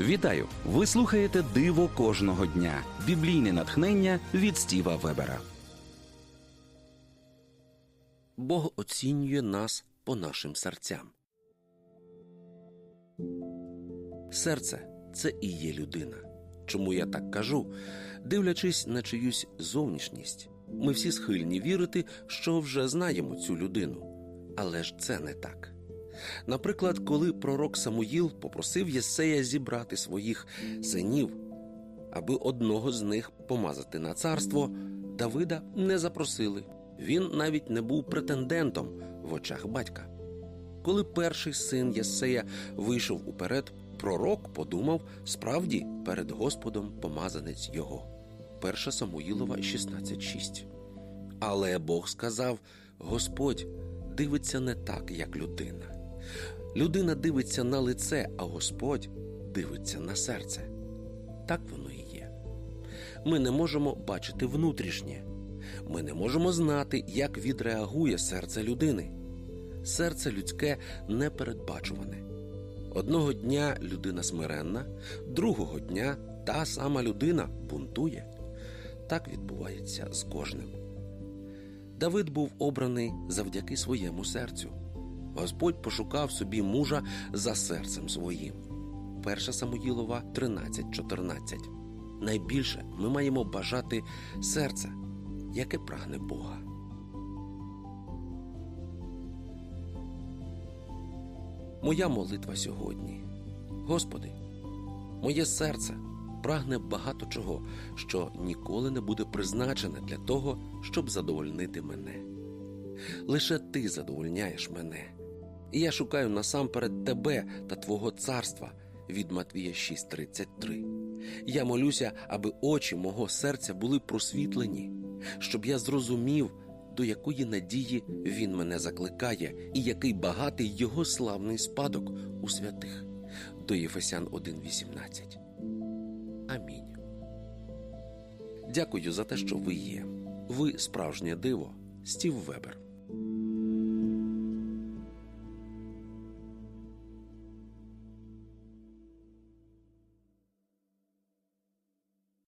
Вітаю! Ви слухаєте Диво кожного дня. Біблійне натхнення від Стіва Вебера. Бог оцінює нас по нашим серцям. Серце це і є людина. Чому я так кажу? Дивлячись на чиюсь зовнішність, ми всі схильні вірити, що вже знаємо цю людину. Але ж це не так. Наприклад, коли пророк Самуїл попросив Єсея зібрати своїх синів, аби одного з них помазати на царство, Давида не запросили. Він навіть не був претендентом в очах батька. Коли перший син Єсея вийшов уперед, пророк подумав справді перед Господом помазанець його. 1 Самуїлова 16.6. Але Бог сказав: Господь дивиться не так, як людина. Людина дивиться на лице, а Господь дивиться на серце. Так воно і є. Ми не можемо бачити внутрішнє. Ми не можемо знати, як відреагує серце людини. Серце людське непередбачуване. Одного дня людина смиренна, другого дня та сама людина бунтує. Так відбувається з кожним. Давид був обраний завдяки своєму серцю. Господь пошукав собі мужа за серцем своїм. 1 Самуїлова 13.14. Найбільше ми маємо бажати серця, яке прагне Бога. Моя молитва сьогодні. Господи, моє серце прагне багато чого, що ніколи не буде призначене для того, щоб задовольнити мене. Лише ти задовольняєш мене, і я шукаю насамперед тебе та Твого царства від Матвія 6:33. Я молюся, аби очі мого серця були просвітлені, щоб я зрозумів, до якої надії він мене закликає, і який багатий його славний спадок у святих. До Єфесян 1.18. Амінь. Дякую за те, що ви є. Ви справжнє диво, Стів Вебер.